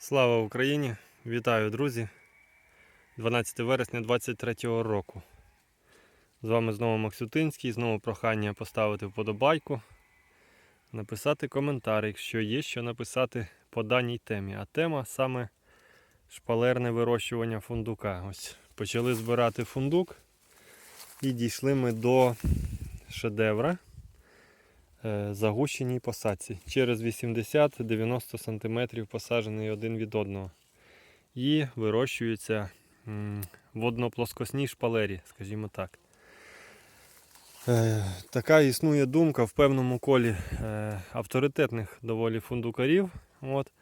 Слава Україні! Вітаю, друзі! 12 вересня 2023 року. З вами знову Максютинський. Знову прохання поставити вподобайку, написати коментар, якщо є що написати по даній темі. А тема саме шпалерне вирощування фундука. Ось почали збирати фундук і дійшли ми до шедевра загущеній посадці. Через 80-90 см посаджений один від одного. І вирощується в одноплоскосній шпалері, скажімо так. Е, така існує думка в певному колі е, авторитетних доволі фундукарів. От,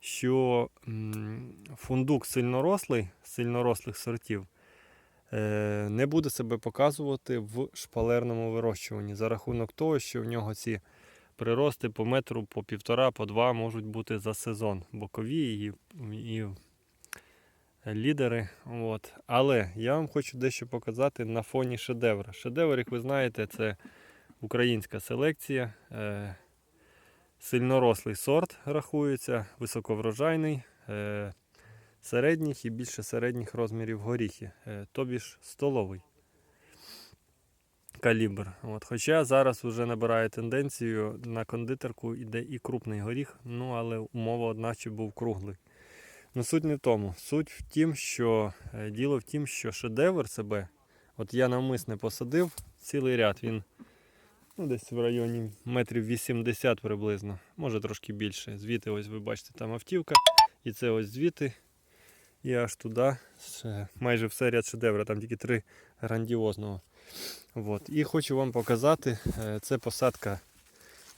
що фундук сильнорослий, сильнорослих сортів е, не буде себе показувати в шпалерному вирощуванні за рахунок того, що в нього ці прирости по метру, по півтора, по два можуть бути за сезон. Бокові і, і лідери. От. Але я вам хочу дещо показати на фоні шедевра. Шедевр, як ви знаєте, це українська селекція. Е, сильнорослий сорт рахується, високоврожайний. Середніх і більше середніх розмірів горіхи, е, тобі ж столовий калібр. От. Хоча зараз вже набирає тенденцію на кондитерку йде і крупний горіх, ну але умова одначе був круглий. Ну суть не в тому. Суть в тім, що е, діло в тім, що шедевр себе, от я навмисне посадив цілий ряд, він ну, десь в районі метрів 80 приблизно, може трошки більше. Звідти ось ви бачите там автівка, і це ось звідти. І аж туди, майже все ряд шедевра, там тільки три грандіозного. От. І хочу вам показати, е, це посадка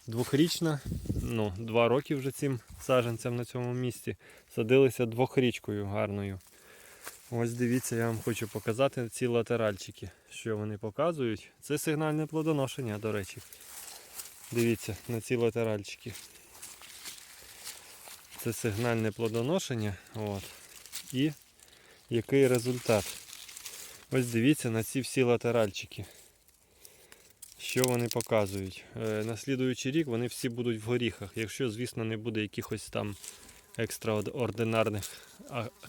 двохрічна, ну, два роки вже цим саджанцям на цьому місці. Садилися двохрічкою гарною. Ось дивіться, я вам хочу показати ці латеральчики, що вони показують. Це сигнальне плодоношення, до речі. Дивіться на ці латеральчики. Це сигнальне плодоношення. От. І який результат? Ось дивіться на ці всі латеральчики. Що вони показують? Е, на слідуючий рік вони всі будуть в горіхах, якщо, звісно, не буде якихось там екстраординарних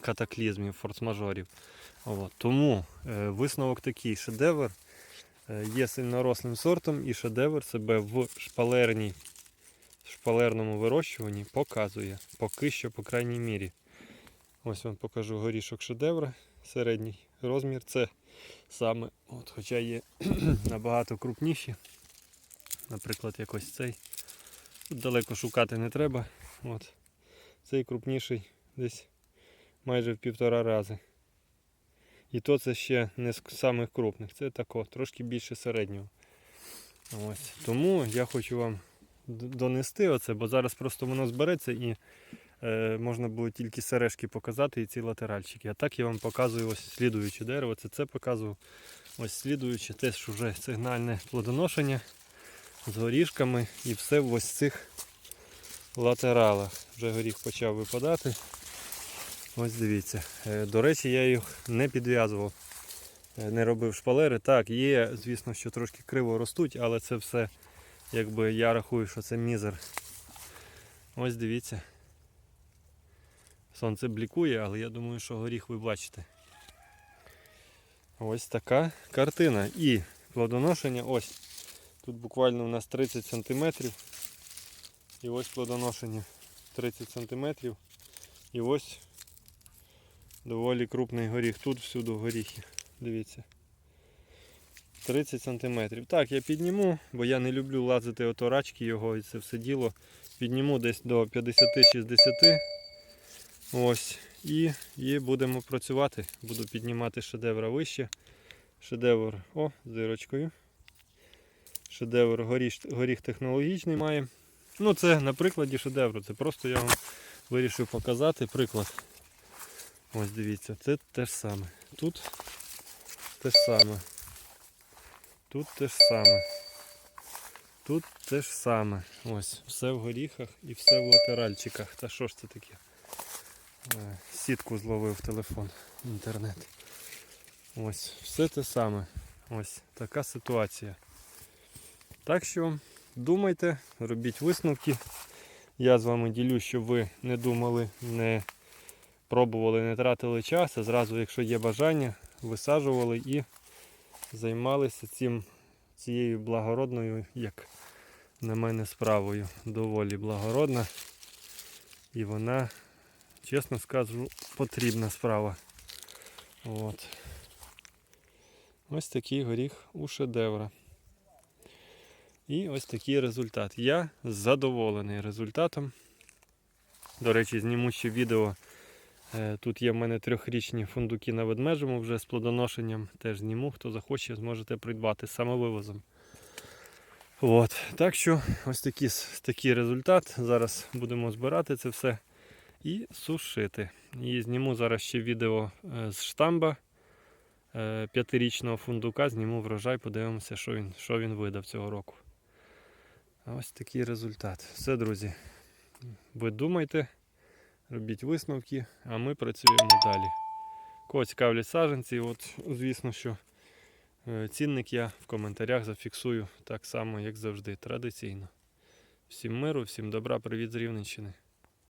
катаклізмів, форс-мажорів. Тому е, висновок такий: шедевр е, є сильнорослим сортом, і шедевр себе в шпалерній, шпалерному вирощуванні показує. Поки що, по крайній мірі. Ось вам покажу горішок шедевра, середній розмір. Це саме, от, хоча є набагато крупніші. Наприклад, якось цей. Тут далеко шукати не треба. От. Цей крупніший десь майже в півтора рази. І то це ще не з самих крупних, це тако, трошки більше середнього. Ось. Тому я хочу вам донести оце, бо зараз просто воно збереться і можна було тільки сережки показати і ці латеральчики. А так я вам показую ось слідуюче дерево. Це це показую. Ось слідуюче теж вже сигнальне плодоношення з горішками і все в ось цих латералах. Вже горіх почав випадати. Ось дивіться. Е, До речі, я їх не підв'язував, е, не робив шпалери. Так, є, звісно, що трошки криво ростуть, але це все, якби я рахую, що це мізер. Ось дивіться. Сонце блікує, але я думаю, що горіх ви бачите. Ось така картина. І плодоношення ось. Тут буквально у нас 30 см. І ось плодоношення 30 см. І ось доволі крупний горіх. Тут всюди горіхи. Дивіться. 30 см. Так, я підніму, бо я не люблю лазити от орачки його і це все діло. Підніму десь до 50-60. Ось. І, і будемо працювати. Буду піднімати шедевра вище. Шедевр, о, з дирочкою. Шедевр горіш, горіх технологічний має. Ну, це на прикладі шедевру. Це просто я вам вирішив показати приклад. Ось дивіться, це те ж саме. Тут те ж саме. Тут те ж саме. Тут те ж саме. Ось, все в горіхах і все в латеральчиках. Та що ж це таке? Е, Сітку зловив телефон, інтернет. Ось, все те саме. Ось така ситуація. Так що думайте, робіть висновки. Я з вами ділю, щоб ви не думали, не пробували, не тратили час, а зразу, якщо є бажання, висаджували і займалися цим, цією благородною, як на мене, справою. Доволі благородна. І вона, чесно скажу, потрібна справа. От. Ось такий горіх у шедевра. І ось такий результат. Я задоволений результатом. До речі, зніму ще відео. Е, Тут є в мене трьохрічні фундуки на ведмежому вже з плодоношенням. Теж зніму. Хто захоче, зможете придбати самовивозом. От. Так що ось такий, такий результат. Зараз будемо збирати це все і сушити. І зніму зараз ще відео е, з штамба е, п'ятирічного фундука. Зніму врожай, подивимося, що він, що він видав цього року. Ось такий результат. Все, друзі. Ви думайте, робіть висновки, а ми працюємо далі. Кого цікавлять саджанці, от, звісно, що е, цінник я в коментарях зафіксую так само, як завжди, традиційно. Всім миру, всім добра, привіт з Рівненщини.